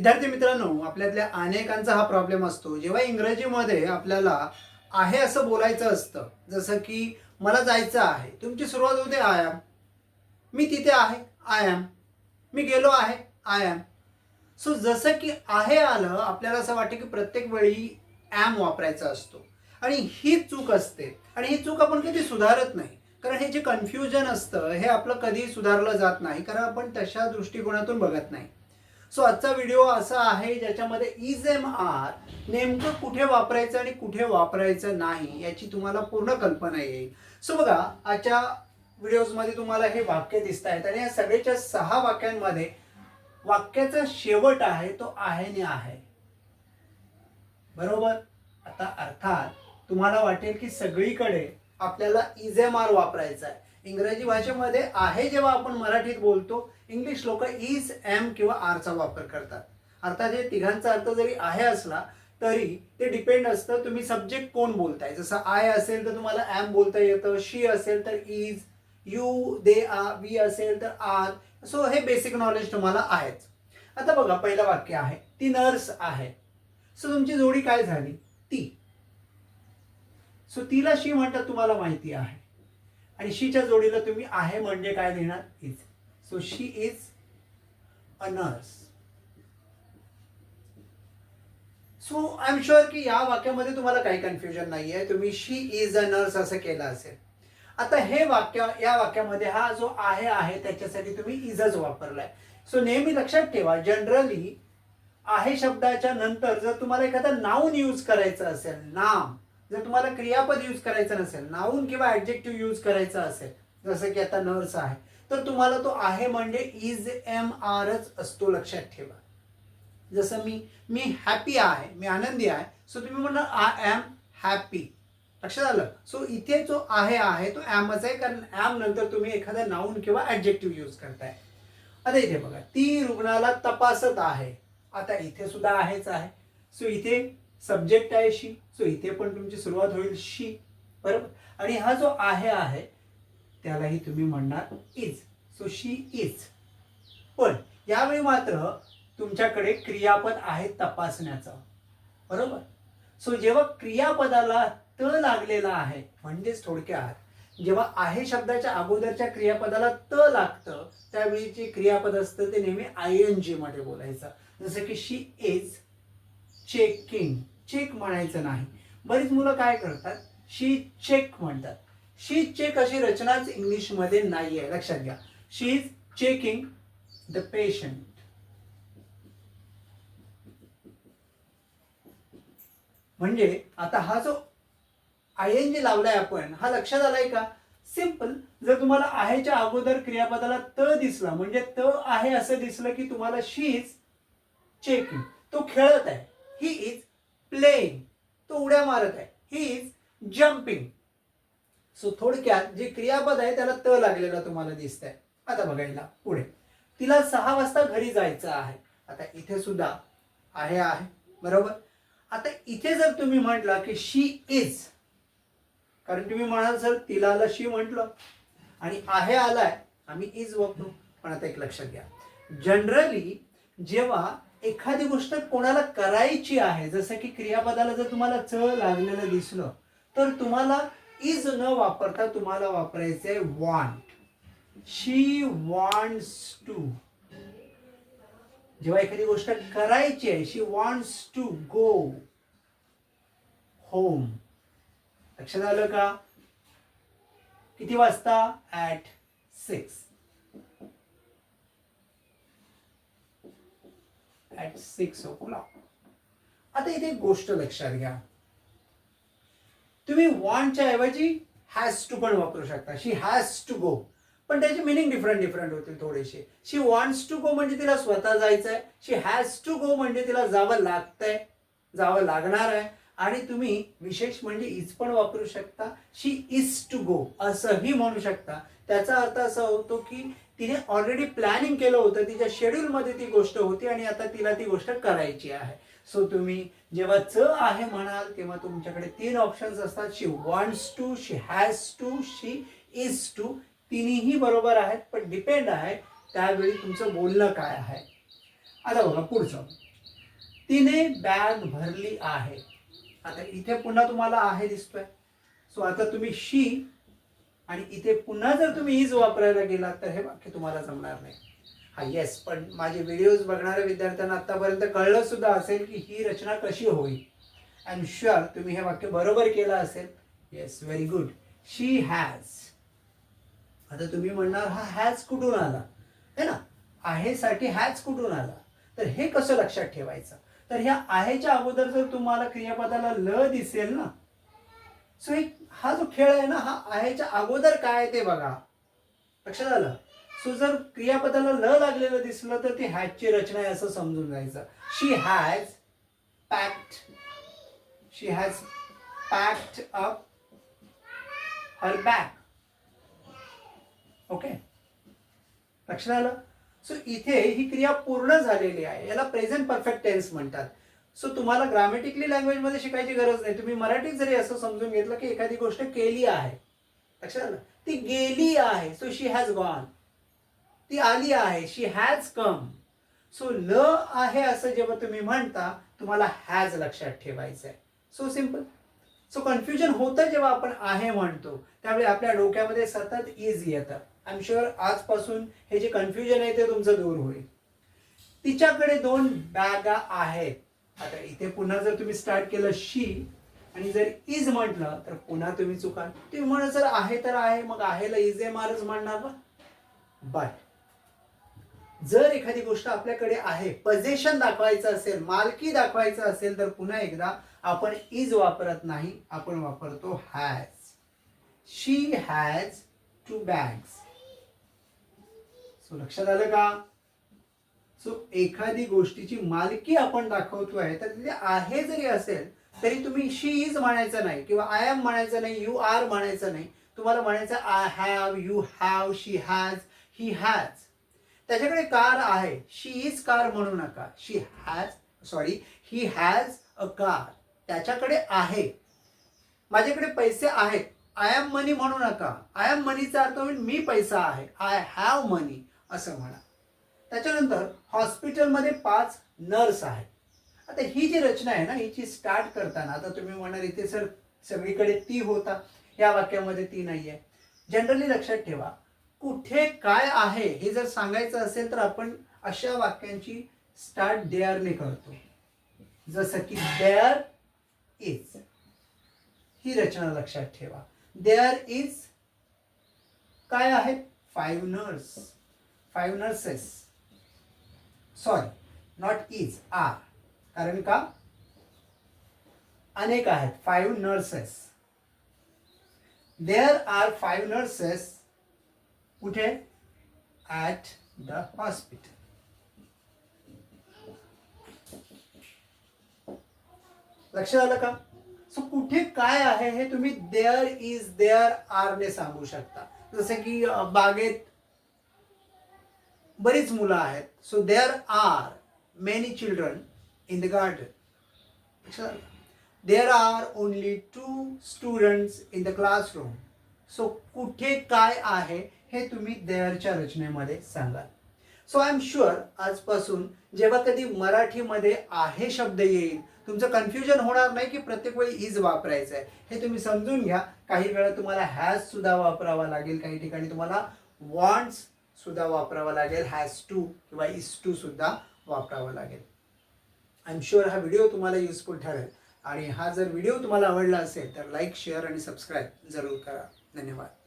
विद्यार्थी मित्रांनो आपल्यातल्या अनेकांचा हा प्रॉब्लेम असतो. जेव्हा इंग्रजीमध्ये आपल्याला आहे असं बोलायचं असतं जसं की मला जायचं आहे. तुमची सुरुवात होते आय एम मी तिथे आहे आय एम मी गेलो आहे आय एम सो जसं की आहे आलं आपल्याला असं वाटतं की प्रत्येक वेळी ॲम वापरायचा असतो. आणि ही चूक असते. आणि ही चूक आपण कधी सुधारत नाही. कारण हे जे कन्फ्युजन असतं हे आपलं कधी सुधारलं जात नाही. कारण आपण तशा दृष्टिकोनातून बघत नाही. सो आजचा व्हिडिओ असा आहे ज्याच्यामध्ये इज एम आर नेमकं कुठे वापरायचं आणि कुठे वापरायचं नाही याची तुम्हाला पूर्ण कल्पना येईल. सो बघा आजच्या व्हिडिओजमध्ये तुम्हाला हे वाक्य दिसत आहेत आणि या सगळ्याच्या सहा वाक्यांमध्ये वाक्याचा शेवट आहे तो आहे ने आहे. बरोबर? आता अर्थात तुम्हाला वाटेल की सगळीकडे आपल्याला इज एम आर वापरायचा आहे. इंग्रजी भाषेमध्ये आहे जेव्हा आपण मराठीत बोलतो इंग्लिश लोक इज एम किंवा आरचा वापर करतात. अर्थात हे तिघांचा अर्थ जरी आहे असला तरी ते डिपेंड असतं तुम्ही सब्जेक्ट कोण बोलताय. जसं आय असेल तर तुम्हाला एम बोलता येतं शी असेल तर इज यू दे आ वी असेल तर आर सो हे बेसिक नॉलेज तुम्हाला आहेच. आता बघा पहिलं वाक्य आहे. ती नर्स आहे. सो तुमची जोडी काय झाली? ती. सो तिला शी म्हणतात तुम्हाला माहिती आहे. आणि शीच्या जोडीला तुम्ही आहे म्हणजे काय देणार? Is so she is a nurse so I am sure की या वाक्यामध्ये तुम्हाला काही कन्फ्युजन नाही आहे तुम्ही शी इज अ नर्स असं केलं असेल. आता हे वाक्य या वाक्यामध्ये हा जो आहे आहे त्याच्यासाठी तुम्ही इजच वापरलाय. सो नेहमी लक्षात ठेवा जनरली आहे शब्दाच्या नंतर जर तुम्हाला एखादं नाऊन यूज करायचं असेल नाम जर तुम्हाला क्रियापद यूज करायचं नसेल नाऊन किंवा ऍडजेक्टिव्ह यूज करायचं असेल जसं की आता नर्स आहे. तर तुम्हाला तो आहे म्हणजे इज एम आरच असतो लक्षात ठेवा. जसं मी मी हॅपी आहे मी आनंदी आहे सो तुम्ही म्हणणार आय एम हॅपी लक्षात आलं? सो इथे जो आहे आहे तो ॲमच आहे कारण ॲम नंतर तुम्ही एखादा नाऊन किंवा ऍडजेक्टिव्ह यूज करताय. आता इथे बघा ती रुग्णाला तपासत आहे. आता इथे सुद्धा आहेच आहे. सो इथे सब्जेक्ट आहे शी सो इथे पण तुमची सुरुवात होईल शी बरोबर? आणि हा जो आहे आहे त्यालाही तुम्ही म्हणणार इज सो शी इज पण यावेळी मात्र तुमच्याकडे क्रियापद आहे तपासण्याचं. बरोबर? सो जेव्हा क्रियापदाला त लागलेला आहे म्हणजेच थोडक्यात जेव्हा आहे शब्दाच्या अगोदरच्या क्रियापदाला त लागतं त्यावेळी जे क्रियापद असतं ते नेहमी आय एन जी मध्ये बोलायचं. जसं की शी इज चेकिंग चेक म्हणायचं नाही. बरीच मुलं काय करतात? शी चेक म्हणतात. शी चेक अशी रचनाच इंग्लिशमध्ये नाही आहे. लक्षात घ्या. She is checking the patient. म्हणजे आता हा जो आय एन जी लावलाय आपण हा लक्षात आलाय का? सिंपल जर तुम्हाला आहेच्या अगोदर क्रियापदाला त दिसला म्हणजे त आहे असं दिसलं की तुम्हाला शी इज चेकिंग. तो खेळत आहे. He is playing. तो उड्या मारत आहे. He is jumping. सो थोडक्यात जे क्रियापद आहे त्याला त लागलेला तुम्हाला दिसत आहे आता बघायला पुढे. तिला सहा वाजता घरी जायचं आहे. आता इथे सुद्धा आहे आहे. बरोबर? आता इथे जर तुम्ही म्हटला की शी इज कारण तुम्ही म्हणाल सर तिला आला शी म्हटलं. आणि आहे आलाय. आम्ही इज वापरू पण आता एक लक्षात घ्या. जनरली जेव्हा एखादी गोष्ट कोणाला करायची आहे जसं की क्रियापदाला जर तुम्हाला च लागलेलं दिसलं तर तुम्हाला इज न वापरता तुम्हाला वापरायचंय वॉन्ट शी वॉन्ट्स टू जेव्हा एखादी गोष्ट करायची आहे she wants to go home लक्षात आलं का? किती वाजता? At six at six o'clock आता इथे एक गोष्ट लक्षात घ्या. तुम्ही वॉन्टच्या ऐवजी हॅज टू पण वापरू शकता. शी हॅज टू गो पण त्याची मिनिंग डिफरंट डिफरंट होतील थोडेसे. शी वॉन्ट्स टू गो म्हणजे तिला स्वतः जायचं आहे शी हॅज टू गो म्हणजे तिला जावं लागतंय जावं लागणार आहे. आणि तुम्ही विशेष म्हणजे इज पण वापरू शकता. शी इज टू गो असंही म्हणू शकता. त्याचा अर्थ असा होतो की तिने ऑलरेडी प्लॅनिंग केलं होतं. तिच्या शेड्यूलमध्ये ती गोष्ट होती आणि आता तिला ती गोष्ट करायची आहे. सो तुम्ही जेव्हा च आहे म्हणाल तेव्हा तुमच्याकडे तीन ऑप्शन्स असतात. She wants to she has to she is to तिन्ही बरोबर आहेत पण डिपेंड आहे त्यावेळी तुमचं बोलणं काय आहे. आता बघा पुढचं. तिने बॅग भरली आहे. आता इथे पुन्हा तुम्हाला आहे दिसतोय. सो आता तुम्ही शी आणि इथे पुन्हा जर तुम्ही इज वापरायला गेलात तर हे वाक्य तुम्हाला जमणार नाही. येस पण माझे व्हिडिओज बघणाऱ्या विद्यार्थ्यांना आतापर्यंत कळलं सुद्धा असेल की ही रचना कशी होईल. आय एम शुअर तुम्ही हे वाक्य बरोबर केलं असेल. Yes very good she has आता तुम्ही म्हणणार हा हॅज कुठून आला? है ना? आहेसाठी हॅज कुठून आला? तर हे कसं लक्षात ठेवायचं? तर ह्या आहेच्या अगोदर जर तुम्हाला क्रियापदाला ल दिसेल ना सो एक हा जो खेळ आहे ना हा आहेच्या अगोदर काय आहे ते बघा. लक्षात आलं? सो जर क्रियापदाला ल लागलेलं दिसलं तर ती हॅजची रचना आहे असं समजून जायचं she has packed she has packed up her bag okay लक्षात आलं? सो इथे ही क्रिया पूर्ण झालेली आहे. याला प्रेझेंट परफेक्ट टेन्स म्हणतात. सो तुम्हाला ग्रामॅटिकली लँग्वेजमध्ये शिकायची गरज नाही. तुम्ही मराठीत जरी असं समजून घेतलं की एखादी गोष्ट केली आहे. लक्षात आलं? ती गेली आहे. सो शी हॅज गॉन ती आली आहे. शी हॅज कम सो ल आहे असं जेव्हा तुम्ही म्हणता तुम्हाला हॅज लक्षात ठेवायचं आहे सो सिंपल सो कन्फ्युजन होतं जेव्हा आपण आहे म्हणतो. त्यावेळी आपल्या डोक्यामध्ये सतत इज येतं. आय एम शुअर आजपासून हे जे कन्फ्युजन आहे ते तुमचं दूर होईल. तिच्याकडे दोन बॅगा आहेत. आता इथे पुन्हा जर तुम्ही स्टार्ट केलं शी आणि जर इज म्हटलं तर पुन्हा तुम्ही चुकाल तुम्ही म्हणा जर आहे तर आहे मग आहेला इज ए मारच म्हणणार बट जर एखादी गोष्ट आपल्याकडे आहे पजेशन दाखवायचं असेल मालकी दाखवायचं असेल तर पुन्हा एकदा आपण इज वापरत नाही आपण वापरतो has she has two bags so लक्षात आलं का? सो एखादी गोष्टीची मालकी आपण दाखवतोय तर तिथे आहे जरी असेल तरी तुम्ही शी इज म्हणायचं नाही किंवा आय एम म्हणायचं नाही यू आर म्हणायचं नाही. तुम्हाला म्हणायचं I have you have she has he has त्याच्याकडे कार आहे. शी इज कार म्हणू नका. She has sorry he has a car त्याच्याकडे आहे. माझ्याकडे पैसे आहेत. आय एम मनी म्हणू नका. आय एम मनीचा अर्थ होईल मी पैसा आहे. आय हॅव मनी असं म्हणा. त्याच्यानंतर हॉस्पिटलमध्ये पाच नर्स आहेत. आता ही जी रचना आहे ना हिची स्टार्ट करताना आता तुम्ही म्हणणार इथे सर सगळीकडे ती होता. या वाक्यामध्ये ती नाही आहे जनरली लक्षात ठेवा कुठे काय आहे हे जर सांगायचं असेल तर आपण अशा वाक्यांची स्टार्ट देअरने करतो. जसं की देअर इज ही रचना लक्षात ठेवा. देअर इज काय आहे? Five nurse five nurses sorry not is are कारण का? अनेक आहेत. Five nurses there are five nurses कुठे ॲट द हॉस्पिटल लक्षात आलं का? सो कुठे काय आहे हे तुम्ही देअर इज़ देअर आर ने सांगू शकता. जसं की बागेत बरीच मुलं आहेत. So there are many children in the garden there are only two students in the classroom so कुठे काय आहे हे तुम्ही देअरच्या रचनेमध्ये सांगाल. सो आय एम शुअर आजपासून जेव्हा कधी मराठीमध्ये आहे शब्द येईल तुमचं कन्फ्युजन होणार नाही की प्रत्येक वेळी इज वापरायचं आहे हे तुम्ही समजून घ्या. काही वेळा तुम्हाला हॅज सुद्धा वापरावा लागेल. काही ठिकाणी तुम्हाला वॉन्ट्स सुद्धा वापरावा लागेल. हॅज टू किंवा इज टू सुद्धा वापरावा लागेल. आय एम शुअर हा व्हिडिओ तुम्हाला युजफुल ठरेल. आणि हा जर व्हिडिओ तुम्हाला आवडला असेल तर लाईक शेअर आणि सबस्क्राईब जरूर करा. धन्यवाद